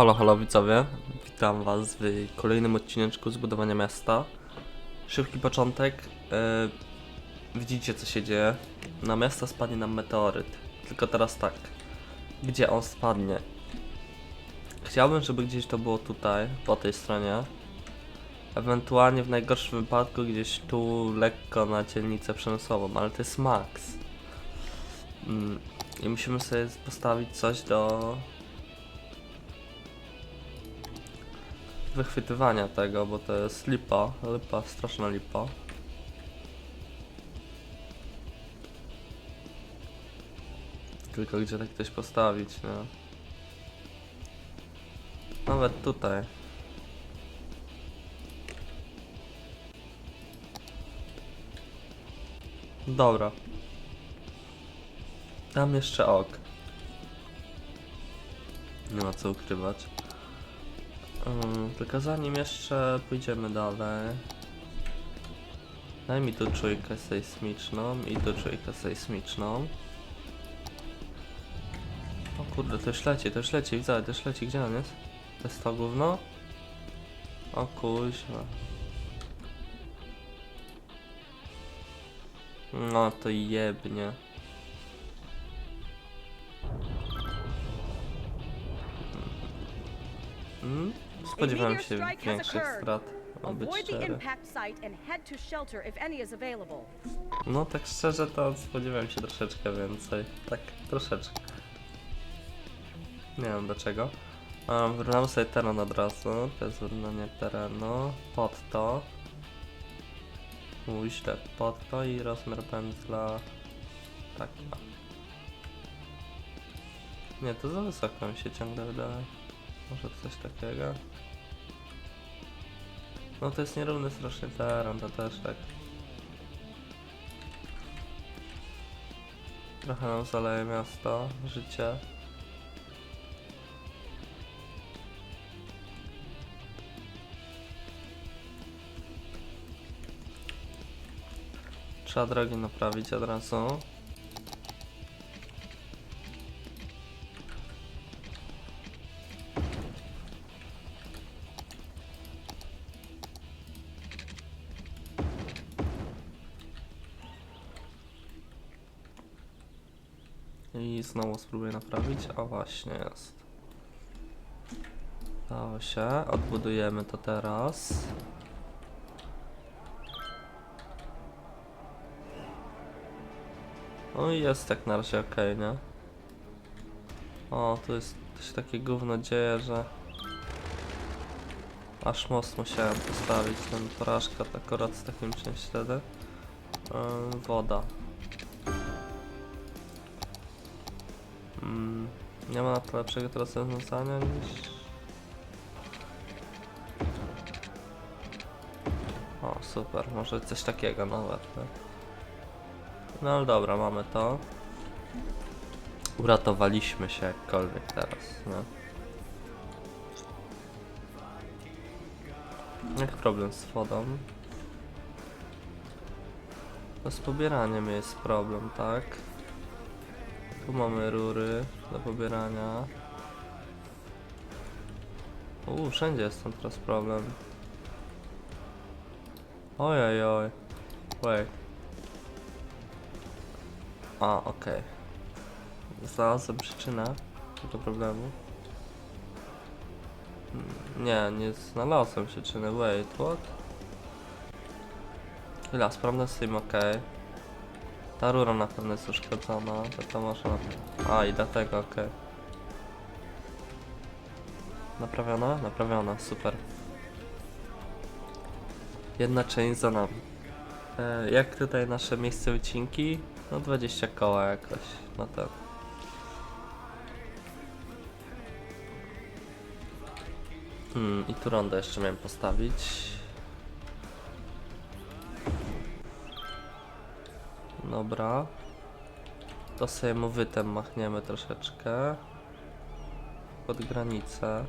Halo, halo widzowie, witam was w kolejnym odcineczku zbudowania miasta. Szybki początek, e, widzicie co się dzieje, na miasto spadnie nam meteoryt, tylko teraz tak, gdzie on spadnie? Chciałbym, żeby gdzieś to było tutaj, po tej stronie, ewentualnie w najgorszym wypadku gdzieś tu lekko na dzielnicę przemysłową, ale to jest max. Mm, I musimy sobie postawić coś do wychwytywania tego, bo to jest lipa, lipa, straszna lipa. Tylko gdzie tak ktoś postawić, no. Nawet tutaj. Dobra. Tam jeszcze ok. Nie ma co ukrywać. Mm, tylko zanim jeszcze pójdziemy dalej. Daj mi tu czujkę sejsmiczną i tu czujkę sejsmiczną. O kurde, to już leci, to już leci, widzę, to już leci, gdzie on jest? To jest to gówno? O kuźwa. No to jebnie. Spodziewałem się większych strat. być szczery. No tak szczerze to spodziewałem się troszeczkę więcej. Tak, troszeczkę. Nie wiem dlaczego. A, wyrównamy sobie teren od razu. To jest wyrównanie terenu. Pod to. Uj, źle. Pod to i rozmiar pędzla. Tak. o. Nie, to za wysoko mi się ciągle wydaje. Może coś takiego. No to jest nierówny strasznie teren, to też tak. Trochę nam zaleje miasto, życie. Trzeba drogi naprawić od razu. Spróbuję naprawić. O właśnie jest. Dało się. Odbudujemy to teraz. No i jest jak na razie ok, nie? O, tu jest się takie gówno dzieje, że aż most musiałem postawić. Ten porażka akurat z takim czymś wtedy. Yy, woda. Mm, nie ma na to lepszego teraz rozwiązania niż... O, super, może coś takiego nawet. tak? No ale dobra, mamy to. Uratowaliśmy się jakkolwiek teraz, no. Jak problem z wodą? To z pobieraniem jest problem, tak? Tu mamy rury do pobierania. Uuu, wszędzie jest tam teraz problem. Ojej, oj. Wait. A, okej. Znalazłem przyczynę tego problemu. Mm, Nie, nie znalazłem przyczyny. Wait, what? Chwila, sprawdzę tym, okej. Ta rura na pewno jest uszkodzona, to to można... A, i dlatego, okej. Naprawiona? Naprawiona, super. Jedna część za nami. E, jak tutaj nasze miejsce wycinki? No 20 koła jakoś, no to... Hmm, i tu rondę jeszcze miałem postawić. Dobra. To sobie mu wytem machniemy troszeczkę. Pod granicę.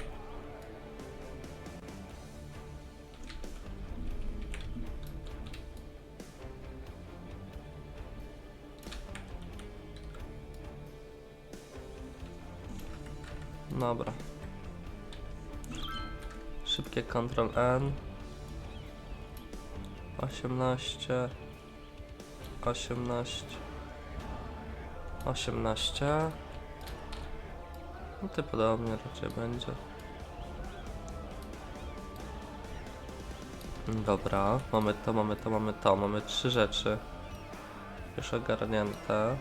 Dobra. Szybkie Ctrl N. 18. 18. 18. No to podobnie raczej będzie. Dobra, mamy to, mamy to, mamy to. Mamy trzy rzeczy. Już ogarnięte.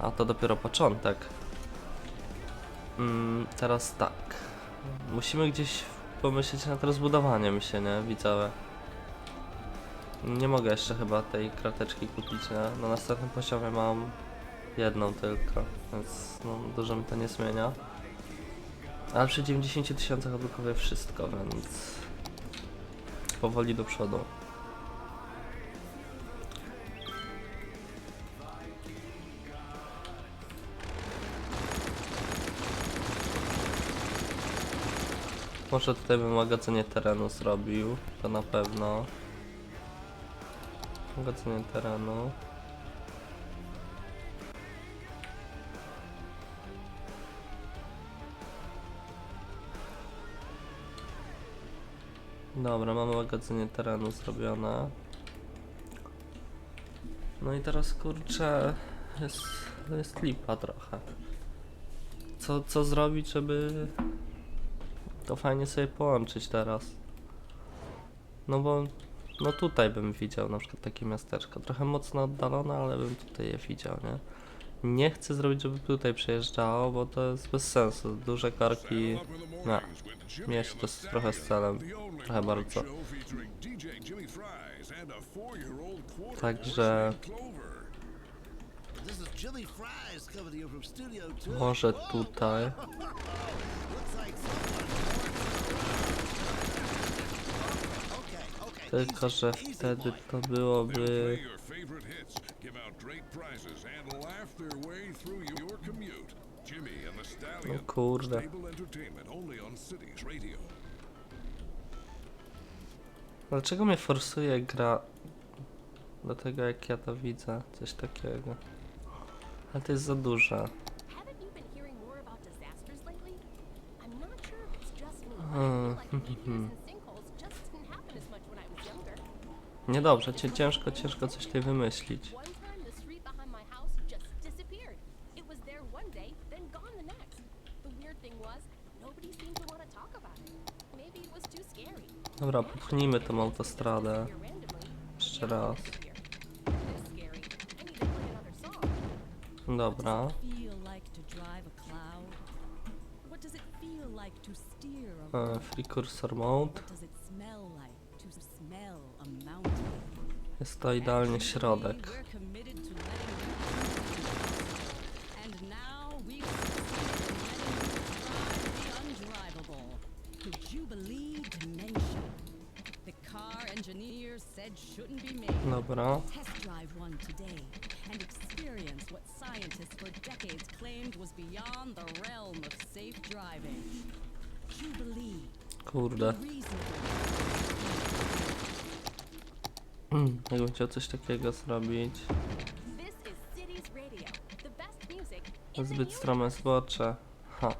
A to dopiero początek. Mm, teraz tak. Musimy gdzieś pomyśleć nad rozbudowaniem się, nie? Widzowie. Nie mogę jeszcze chyba tej krateczki kupić, nie? Na następnym poziomie mam jedną tylko, więc no, dużo mi to nie zmienia. Ale przy 90 tysiącach odblokowuję wszystko, więc powoli do przodu. Może tutaj bym magazynie terenu zrobił, to na pewno. Magazynie terenu. Dobra, mamy magazynie terenu zrobione. No i teraz kurczę, jest, jest lipa trochę. Co, co zrobić, żeby to fajnie sobie połączyć teraz? No bo, no tutaj bym widział na przykład takie miasteczko. Trochę mocno oddalone, ale bym tutaj je widział, nie? Nie chcę zrobić, żeby tutaj przejeżdżało, bo to jest bez sensu. Duże korki, no, mnie się to trochę z celem, trochę bardzo. Także This is Chili Fries coming to you from Studio 2. może tutaj. Looks like Okay, okay. Tylko, że wtedy to byłoby... No kurde. Dlaczego mnie forsuje gra do tego, jak ja to widzę? Coś takiego. Ale to jest za duże. Haven't Niedobrze, cię ciężko, ciężko coś tutaj wymyślić. Dobra, popchnijmy tą autostradę. Jeszcze raz. Disappear. This scary. I need said shouldn't be made. Dobra. Kurde. Jakbym chciał coś takiego zrobić. Zbyt strome zbocze. Ha.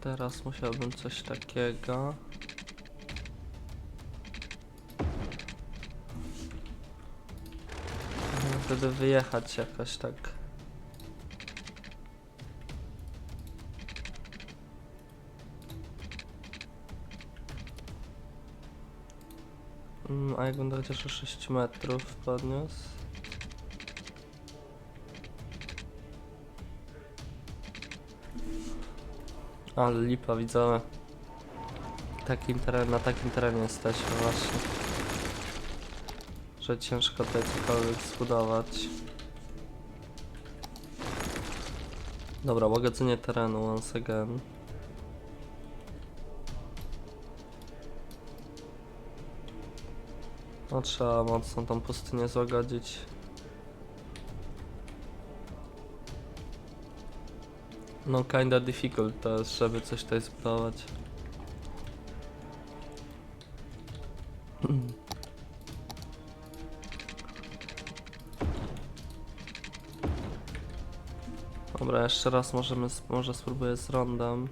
Teraz musiałbym coś takiego. Wtedy wyjechać jakoś tak. Jak będę chociaż o 6 metrów podniósł? Ale lipa widzowie. Takim teren, na takim terenie jesteśmy właśnie. Że ciężko tutaj cokolwiek zbudować. Dobra, łagodzenie terenu once again. No trzeba mocno tą pustynię złagodzić. No kinda difficult to jest, żeby coś tutaj zbudować. Dobra, jeszcze raz możemy, może spróbuję z rondem.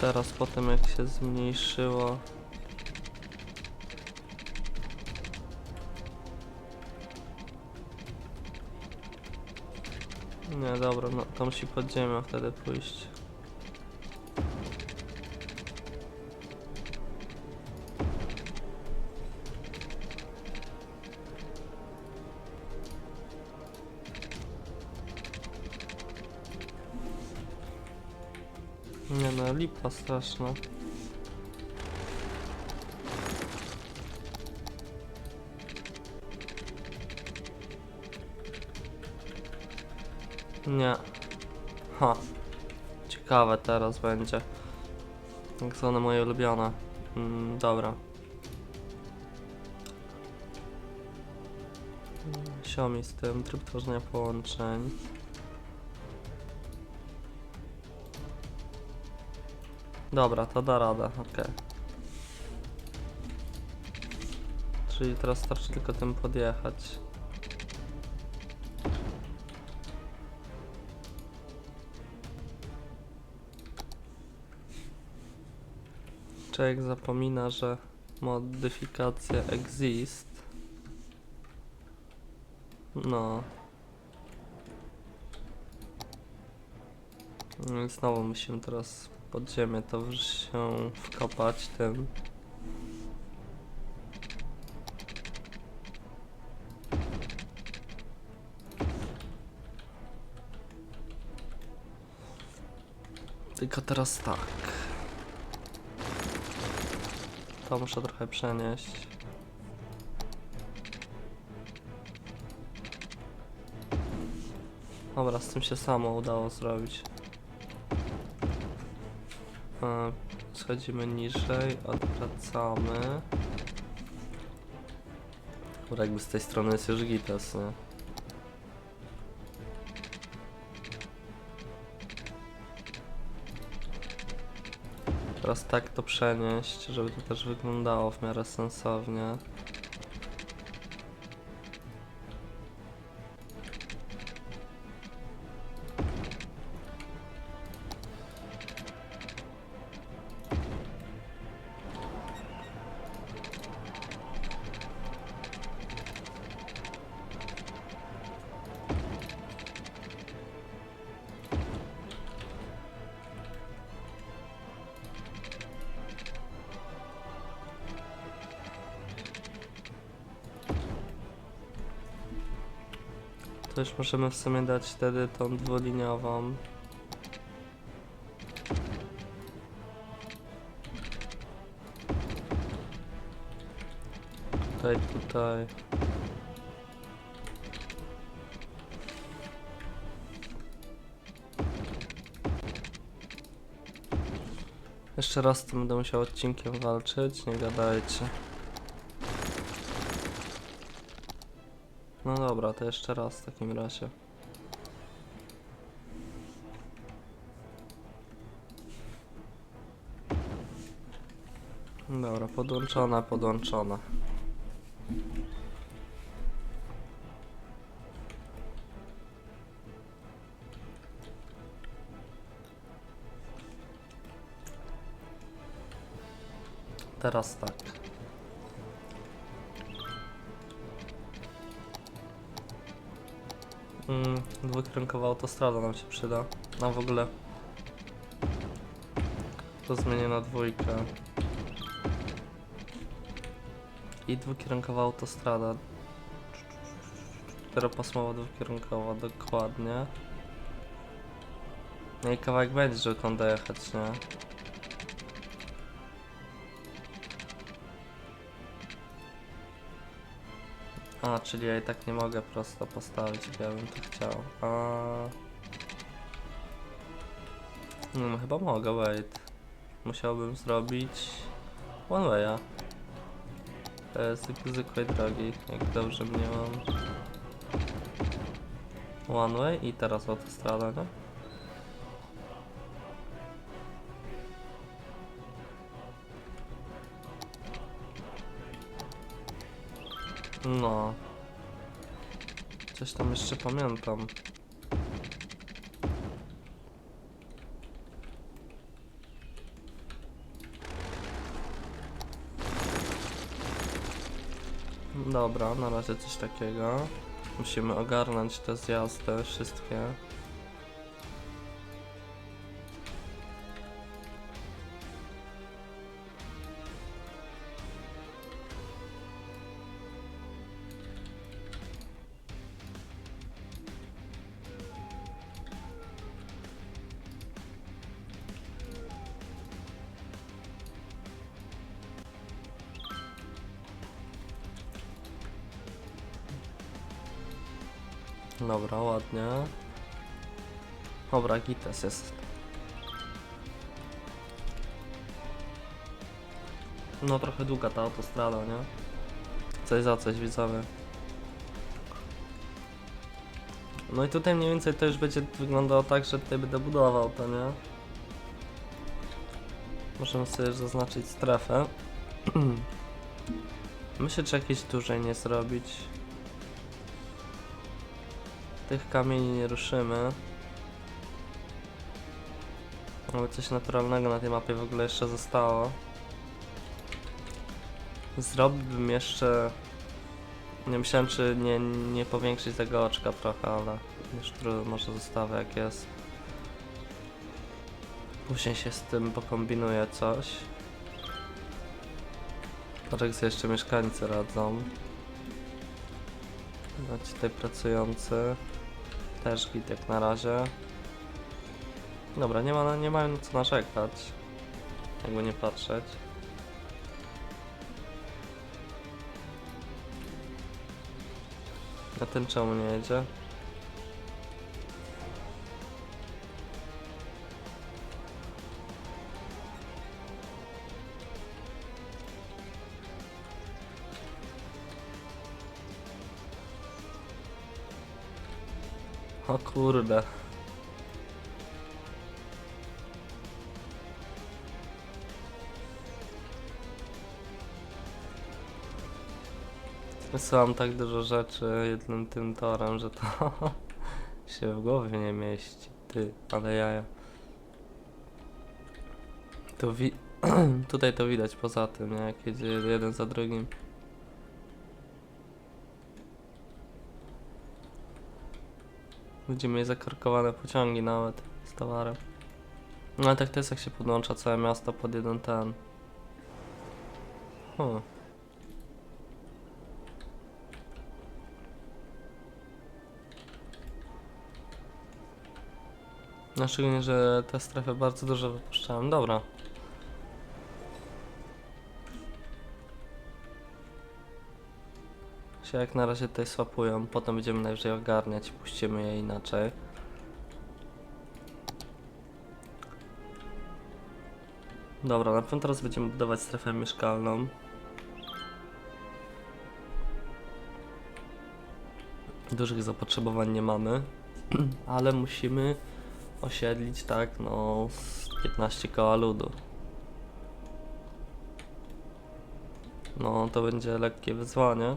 Teraz potem jak się zmniejszyło Nie, dobra, no to musi pod ziemią wtedy pójść. Lipa straszna. Nie. Ha. Ciekawe teraz będzie. Jak są one moje ulubione. Mm, dobra. Xiaomi z tym, tryb tworzenia połączeń. Dobra, to da radę, okej. Czyli teraz starczy tylko tym podjechać. Człowiek zapomina, że modyfikacja exist. No. No Znowu musimy teraz pod ziemię to się wkopać tym. Tylko teraz tak. To muszę trochę przenieść. Dobra, z tym się samo udało zrobić. Schodzimy niżej, odwracamy. Dobra, jakby z tej strony jest już gitas, nie? Teraz tak to przenieść, żeby to też wyglądało w miarę sensownie. To już możemy w sumie dać wtedy tą dwuliniową. Tutaj, tutaj. Jeszcze raz tym będę musiał odcinkiem walczyć, nie gadajcie. No dobra, to jeszcze raz w takim razie. Dobra, podłączona, podłączona. Teraz tak. Mm, dwukierunkowa autostrada nam się przyda. A w ogóle to zmienię na dwójkę. I dwukierunkowa autostrada. Czteropasmowa dwukierunkowa, dokładnie. No i kawałek będzie, żeby tam dojechać, nie? A, czyli ja i tak nie mogę prosto postawić, jak ja bym to chciał. A... No chyba mogę, wait. Musiałbym zrobić one way'a. Z zwykłej drogi, jak dobrze mnie mam. One way i teraz autostrada, nie? No. Coś tam jeszcze pamiętam. Dobra, na razie coś takiego. Musimy ogarnąć te zjazdy wszystkie. Dobra, ładnie. Dobra, gites jest. No trochę długa ta autostrada, nie? Coś za coś widzowie. No i tutaj mniej więcej to już będzie wyglądało tak, że tutaj będę budował to, nie? Możemy sobie już zaznaczyć strefę. Myślę, czy jakieś dłużej nie zrobić. Tych kamieni nie ruszymy. Ale coś naturalnego na tej mapie w ogóle jeszcze zostało. Zrobiłbym jeszcze... Nie myślałem, czy nie, nie powiększyć tego oczka trochę, ale już trudno, może zostawię jak jest. Później się z tym pokombinuję coś. Jak sobie jeszcze mieszkańcy radzą. Ci tutaj pracujący. Też git jak na razie. Dobra, nie ma, nie mają na co narzekać. Jakby nie patrzeć. A ten czemu nie jedzie? O kurde. Wysyłam tak dużo rzeczy jednym tym torem, że to się w głowie nie mieści. Ty, ale jaja. Tu wi tutaj to widać poza tym, nie? Jak jedzie jeden za drugim. Będziemy mieli zakorkowane pociągi nawet z towarem. No ale tak to jest jak się podłącza całe miasto pod jeden ten. Hmm. No szczególnie, że te strefy bardzo dużo wypuszczałem. Dobra. Się jak na razie tutaj swapują, potem będziemy najwyżej ogarniać i puścimy je inaczej. Dobra, na pewno teraz będziemy budować strefę mieszkalną. Dużych zapotrzebowań nie mamy, ale musimy osiedlić tak, no z 15 koła ludu. No to będzie lekkie wyzwanie.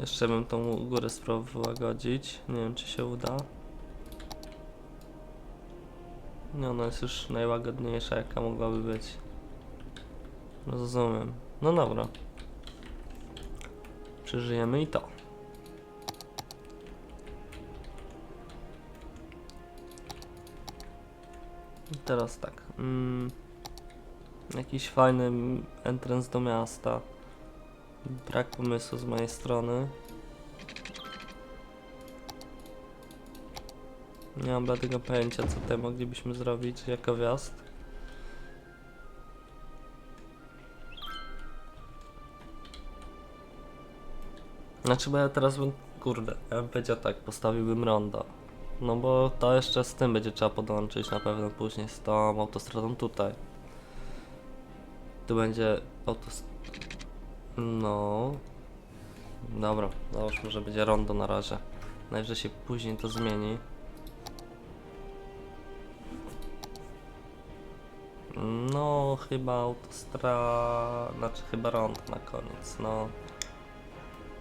Jeszcze bym tą górę spróbował wyłagodzić. Nie wiem czy się uda. Nie, ona jest już najłagodniejsza jaka mogłaby być. Rozumiem. No dobra. Przeżyjemy i to. I teraz tak. Mm, jakiś fajny entrance do miasta. Brak pomysłu z mojej strony. Nie mam bladego pojęcia, co tutaj moglibyśmy zrobić jako wjazd. Znaczy, bo ja teraz bym, kurde, ja bym powiedział tak, postawiłbym rondo. No bo to jeszcze z tym będzie trzeba podłączyć na pewno później z tą autostradą tutaj. Tu będzie autos... No... Dobra, załóżmy, że będzie rondo na razie. Najwyżej się później to zmieni. No, chyba autostra... Znaczy, chyba rąd na koniec, no.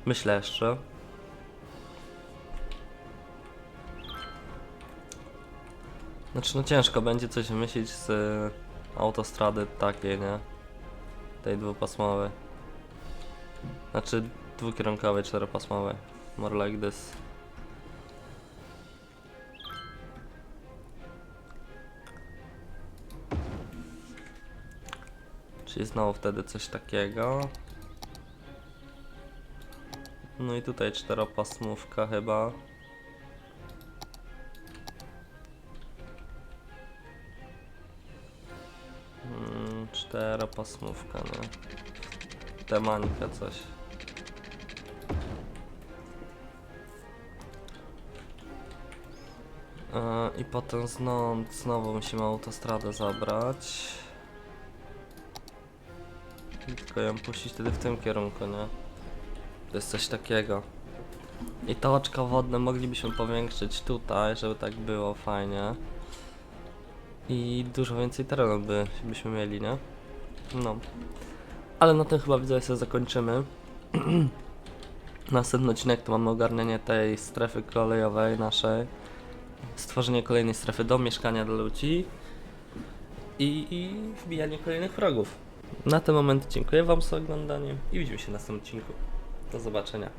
Myślę jeszcze. Znaczy, no ciężko będzie coś wymyślić z autostrady takiej, nie? Tej dwupasmowej. Znaczy, dwukierunkowej, czteropasmowej. More like this. Czyli znowu wtedy coś takiego. No i tutaj czteropasmówka chyba. Mm, czteropasmówka, nie? Temanika coś. E, I potem znowu, znowu musimy autostradę zabrać. I Tylko ją puścić wtedy w tym kierunku, nie? To jest coś takiego. I to oczko wodne moglibyśmy powiększyć tutaj, żeby tak było fajnie. I dużo więcej terenu by, byśmy mieli, nie? No. Ale na tym chyba widzę, sobie zakończymy. Następny odcinek to mamy ogarnianie tej strefy kolejowej naszej. Stworzenie kolejnej strefy do mieszkania dla ludzi. I, i wbijanie kolejnych wrogów. Na ten moment dziękuję Wam za oglądanie i widzimy się w następnym odcinku. Do zobaczenia.